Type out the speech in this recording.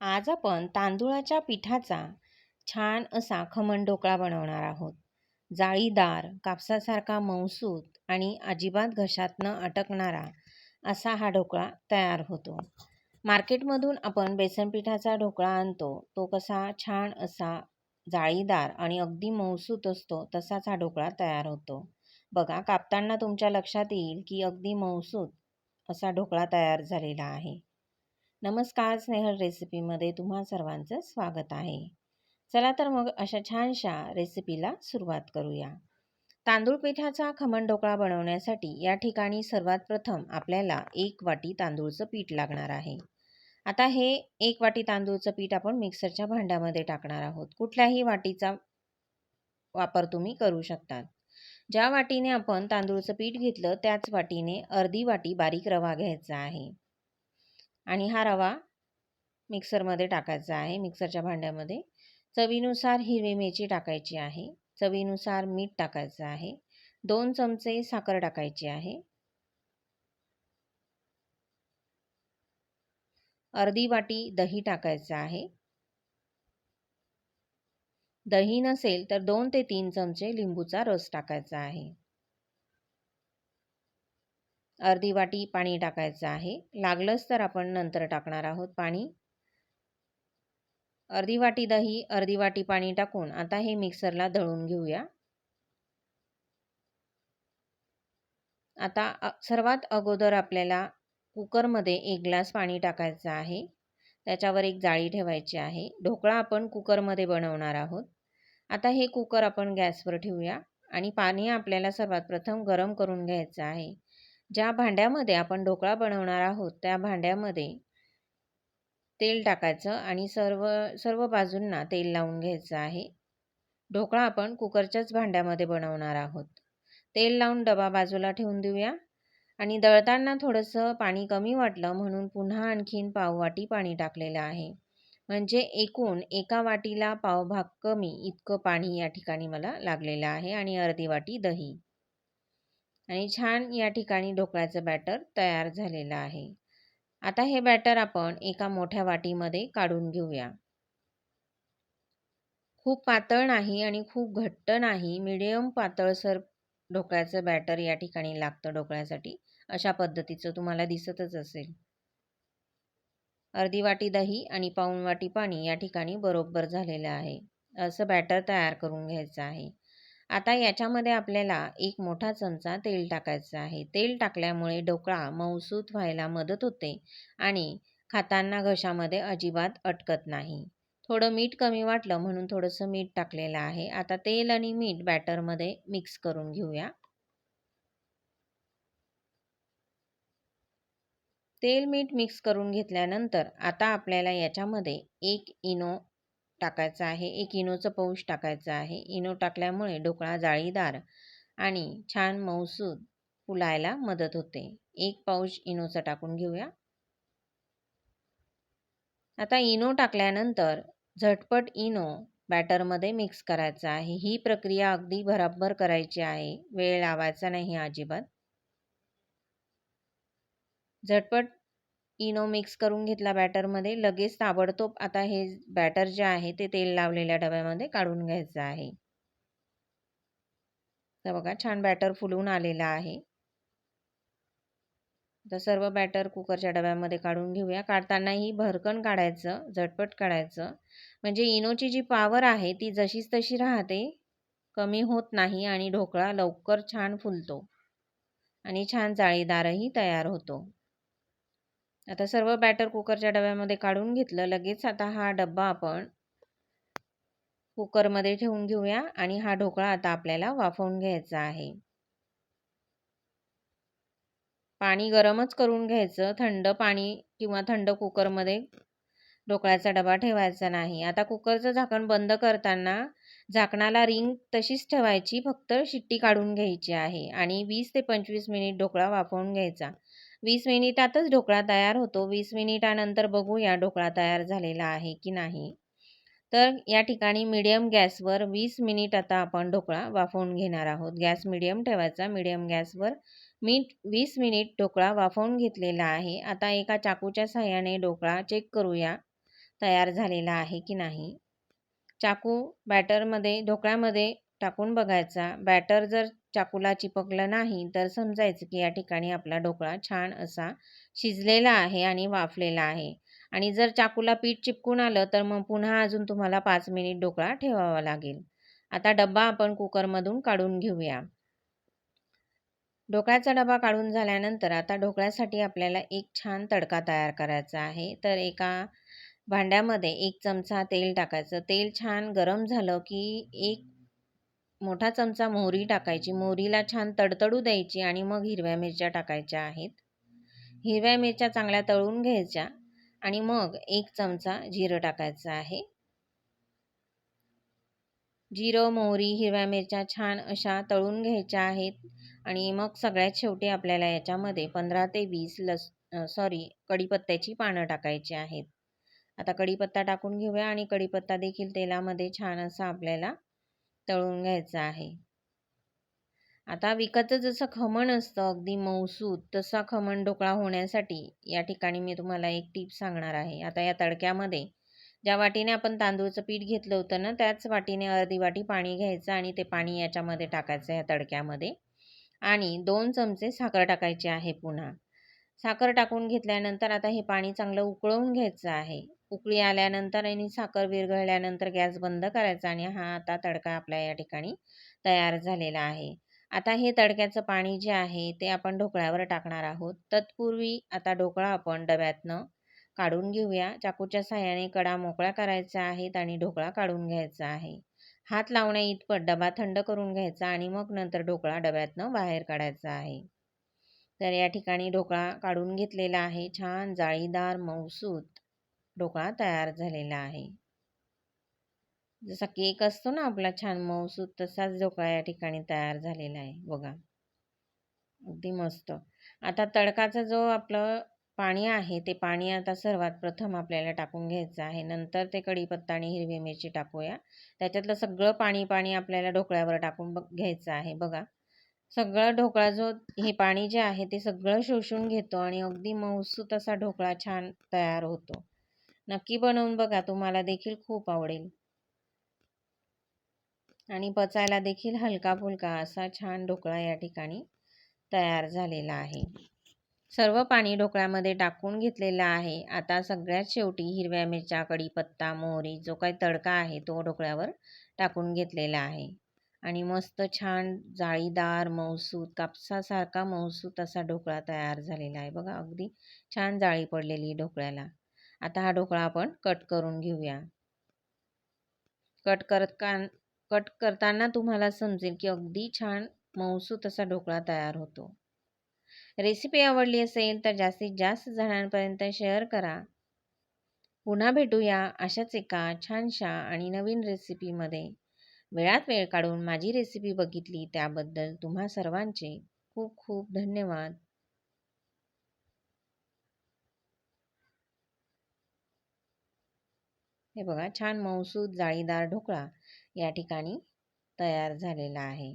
आज आपण तांदुळाच्या पिठाचा छान असा खमण ढोकळा बनवणार आहोत. जाळीदार कापसासारखा मऊसूत आणि अजिबात घशात न अटकणारा असा हा ढोकळा तयार होतो. मार्केटमधून आपण बेसन पिठाचा ढोकळा आणतो. तो कसा छान असा जाळीदार आणि अगदी मऊसूत असतो तसाच हा ढोकळा तयार होतो. बघा कापताना तुमच्या लक्षात येईल की अगदी मऊसूत असा ढोकळा तयार झालेला आहे. नमस्कार स्नेहल रेसिपीमध्ये तुम्हा सर्वांचं स्वागत आहे. चला तर मग अशा छानशा रेसिपीला सुरुवात करूया. तांदूळ पिठाचा खमण ढोकळा बनवण्यासाठी या ठिकाणी सर्वात प्रथम आपल्याला एक वाटी तांदूळचं पीठ लागणार आहे. आता हे एक वाटी तांदूळचं पीठ आपण मिक्सरच्या भांड्यामध्ये टाकणार आहोत. कुठल्याही वाटीचा वापर तुम्ही करू शकतात ज्या वाटीने आपण तांदूळचं पीठ घेतलं त्याच वाटीने अर्धी वाटी बारीक रवा घ्यायचा आहे. आणि हा रवा मिक्सरमध्ये टाकायचा आहे मिक्सरच्या भांड्यामध्ये. चवीनुसार हिरवी मिरची टाकायची आहे. चवीनुसार मीठ टाकायचं आहे. दोन चमचे साखर टाकायची आहे. अर्धी वाटी दही टाकायचं आहे. दही नसेल तर दोन ते तीन चमचे लिंबूचा रस टाकायचा आहे. अर्धी वाटी पाणी टाकायचं आहे. लागलंच तर आपण नंतर टाकणार आहोत पाणी. अर्धी वाटी दही अर्धी वाटी पाणी टाकून आता हे मिक्सरला दळून घेऊया. आता सर्वात अगोदर आपल्याला कुकरमध्ये एक ग्लास पाणी टाकायचं आहे. त्याच्यावर एक जाळी ठेवायची आहे. ढोकळा आपण कुकरमध्ये बनवणार आहोत. आता हे कुकर आपण गॅसवर ठेवूया आणि पाणी आपल्याला सर्वात प्रथम गरम करून घ्यायचं आहे. ज्या भांड्यामध्ये आपण ढोकळा बनवणार आहोत त्या भांड्यामध्ये तेल टाकायचं आणि सर्व सर्व बाजूंना तेल लावून घ्यायचं आहे. ढोकळा आपण कुकरच्याच भांड्यामध्ये बनवणार आहोत. तेल लावून डबा बाजूला ठेवून देऊया आणि दळताना थोडंसं पाणी कमी वाटलं म्हणून पुन्हा आणखीन पाववाटी पाणी टाकलेलं आहे. म्हणजे एकूण एका वाटीला पावभाग कमी इतकं पाणी या ठिकाणी मला लागलेलं आहे आणि अर्धी वाटी दही. आणि छान या ठिकाणी ढोकळ्याचं बॅटर तयार झालेलं आहे. आता हे बॅटर आपण एका मोठ्या वाटीमध्ये काढून घेऊया. खूप पातळ नाही आणि खूप घट्ट नाही मिडियम पातळसर ढोकळ्याचं बॅटर या ठिकाणी लागतं ढोकळ्यासाठी अशा पद्धतीचं तुम्हाला दिसतच असेल. अर्धी वाटी दही आणि पाऊण वाटी पाणी या ठिकाणी बरोबर झालेलं आहे. असं बॅटर तयार करून घ्यायचं आहे. आता याच्यामध्ये आपल्याला एक मोठा चमचा तेल टाकायचं आहे. तेल टाकल्यामुळे ढोकळा मऊसूत व्हायला मदत होते आणि खाताना घशामध्ये अजिबात अटकत नाही. थोडं मीठ कमी वाटलं म्हणून थोडंसं मीठ टाकलेलं आहे. आता तेल आणि मीठ बॅटरमध्ये मिक्स करून घेऊया. तेल मीठ मिक्स करून घेतल्यानंतर आता आपल्याला याच्यामध्ये एक इनो टाकायचा आहे. एक इनोचं पौश टाकायचं आहे. इनो टाकल्यामुळे ढोकळा जाळीदार आणि छान मऊसूद फुलायला मदत होते. एक पाऊच इनोचं टाकून घेऊया. आता इनो टाकल्यानंतर झटपट इनो बॅटरमध्ये मिक्स करायचा आहे. ही प्रक्रिया अगदी भराभर करायची आहे. वेळ लावायचा नाही अजिबात. झटपट इनो मिक्स करून घेतला बॅटरमध्ये. लगेच ताबडतोब आता हे बॅटर जे आहे ते तेल लावलेल्या डब्यामध्ये काढून घ्यायचं आहे. तर बघा छान बॅटर फुलून आलेला आहे. तर सर्व बॅटर कुकरच्या डब्यामध्ये काढून घेऊया. काढतानाही भरकन काढायचं झटपट काढायचं. म्हणजे इनोची जी पावर आहे ती जशीच तशी राहते. कमी होत नाही आणि ढोकळा लवकर छान फुलतो. आणि छान जाळीदारही तयार होतो. आता सर्व बॅटर कुकरच्या डब्यामध्ये काढून घेतलं. लगेच आता हा डब्बा आपण कुकरमध्ये ठेवून घेऊया आणि हा ढोकळा आता आपल्याला वाफवून घ्यायचा आहे. पाणी गरमच करून घ्यायचं. थंड पाणी किंवा थंड कुकरमध्ये ढोकळ्याचा डबा ठेवायचा नाही. आता कुकरचं झाकण बंद करताना झाकणाला रिंग तशीच ठेवायची. फक्त शिट्टी काढून घ्यायची आहे आणि वीस ते पंचवीस मिनिट ढोकळा वाफवून घ्यायचा. वीस मिनिटातच ढोकळा तयार होतो. वीस मिनिटानंतर बघूया ढोकळा तयार झालेला आहे की नाही. तर या ठिकाणी मीडियम गॅसवर वीस मिनिट आता आपण ढोकळा वाफवून घेणार आहोत. गॅस मिडियम ठेवायचा. मिडियम गॅसवर मीठ वीस मिनिट ढोकळा वाफवून घेतलेला आहे. आता एका चाकूच्या सहाय्याने ढोकळा चेक करूया तयार झालेला आहे की नाही. चाकू बॅटरमध्ये ढोकळ्यामध्ये टाकून बघायचा. बॅटर जर चाकूला चिपकलं नाही तर समजायचं की या ठिकाणी आपला ढोकळा छान असा शिजलेला आहे आणि वाफलेला आहे. आणि जर चाकूला पीठ चिपकून आलं तर मग पुन्हा अजून तुम्हाला पाच मिनिट ढोकळा ठेवावा लागेल. आता डब्बा आपण कुकरमधून काढून घेऊया. ढोकळ्याचा डबा काढून झाल्यानंतर आता ढोकळ्यासाठी आपल्याला एक छान तडका तयार करायचा आहे. तर एका भांड्यामध्ये एक चमचा तेल टाकायचं. तेल छान गरम झालं की एक मोठा चमचा मोहरी टाकायची. मोहरीला छान तडतडू द्यायची आणि मग हिरव्या मिरच्या टाकायच्या आहेत. हिरव्या मिरच्या चांगल्या तळून घ्यायच्या आणि मग एक चमचा जिरं टाकायचं आहे. जिरं मोहरी हिरव्या मिरच्या छान अशा तळून घ्यायच्या आहेत आणि मग सगळ्यात शेवटी आपल्याला याच्यामध्ये पंधरा ते वीस लस सॉरी कढीपत्त्याची पानं टाकायची आहेत. आता कढीपत्ता टाकून घेऊया आणि कढीपत्ता देखील तेलामध्ये छान असा आपल्याला तळून घ्यायचा आहे. आता विकतचं जसं खमण असतं अगदी मऊसूत तसा खमण ढोकळा होण्यासाठी या ठिकाणी मी तुम्हाला एक टीप सांगणार आहे. आता या तडक्यामध्ये ज्या वाटीने आपण तांदूळचं पीठ घेतलं होतं ना त्याच वाटीने अर्धी वाटी पाणी घ्यायचं आणि ते पाणी याच्यामध्ये टाकायचं या तडक्यामध्ये. आणि दोन चमचे साखर टाकायची आहे पुन्हा. साखर टाकून घेतल्यानंतर आता हे पाणी चांगलं उकळवून घ्यायचं आहे. उकळी आल्यानंतर आणि साखर विरघळल्यानंतर गॅस बंद करायचा आणि हा आता तडका आपल्या या ठिकाणी तयार झालेला आहे. आता हे तडक्याचं पाणी जे आहे ते आपण ढोकळ्यावर टाकणार आहोत. तत्पूर्वी आता ढोकळा आपण डब्यातनं काढून घेऊया. चाकूच्या साह्याने कडा मोकळ्या करायचा आहेत आणि ढोकळा काढून घ्यायचा आहे. हात लावण्या इतपत डबा थंड करून घ्यायचा आणि मग नंतर ढोकळा डब्यातनं बाहेर काढायचा आहे. तर या ठिकाणी ढोकळा काढून घेतलेला आहे. छान जाळीदार मऊसूत ढोकळा तयार झालेला आहे. जसा केक असतो ना आपला छान मऊसूत तसाच ढोकळा या ठिकाणी तयार झालेला आहे. बघा. अगदी मस्त. आता तडकाचा जो आपलं पाणी आहे ते पाणी आता सर्वात प्रथम आपल्याला टाकून घ्यायचं आहे. नंतर ते कढीपत्ता आणि हिरवी मिरची टाकूया. त्याच्यातलं सगळं पाणी पाणी आपल्याला ढोकळ्यावर टाकून बघ घ्यायचं आहे. बघा. सगळं ढोकळा जो हे पाणी जे आहे ते सगळं शोषून घेतो आणि अगदी मऊसूत असा ढोकळा छान तयार होतो. नक्की बनवून बघा तुम्हाला देखील खूप आवडेल. आणि पचायला देखील हलका फुलका असा छान ढोकळा या ठिकाणी तयार झालेला आहे. सर्व पाणी ढोकळ्यामध्ये टाकून घेतलेलं आहे. आता सगळ्यात शेवटी हिरव्या मिरच्या कढीपत्ता मोहरी जो काही तडका आहे तो ढोकळ्यावर टाकून घेतलेला आहे. आणि मस्त छान जाळीदार मऊसूत कापसासारखा मऊसूत असा ढोकळा तयार झालेला आहे. बघा अगदी छान जाळी पडलेली ढोकळ्याला. आता हा ढोकळा आपण कट करून घेऊया. कट करत का कट करताना तुम्हाला समजेल की अगदी छान मऊसू असा ढोकळा तयार होतो. रेसिपी आवडली असेल तर जास्तीत जास्त जणांपर्यंत शेअर करा. पुन्हा भेटूया अशाच एका छानशा आणि नवीन रेसिपीमध्ये वेळात वेळ काढून माझी रेसिपी बघितली त्याबद्दल तुम्हा सर्वांचे खूप खूप धन्यवाद. हे बघा छान मौसूद जाळीदार ढोकळा या ठिकाणी तयार झालेला आहे.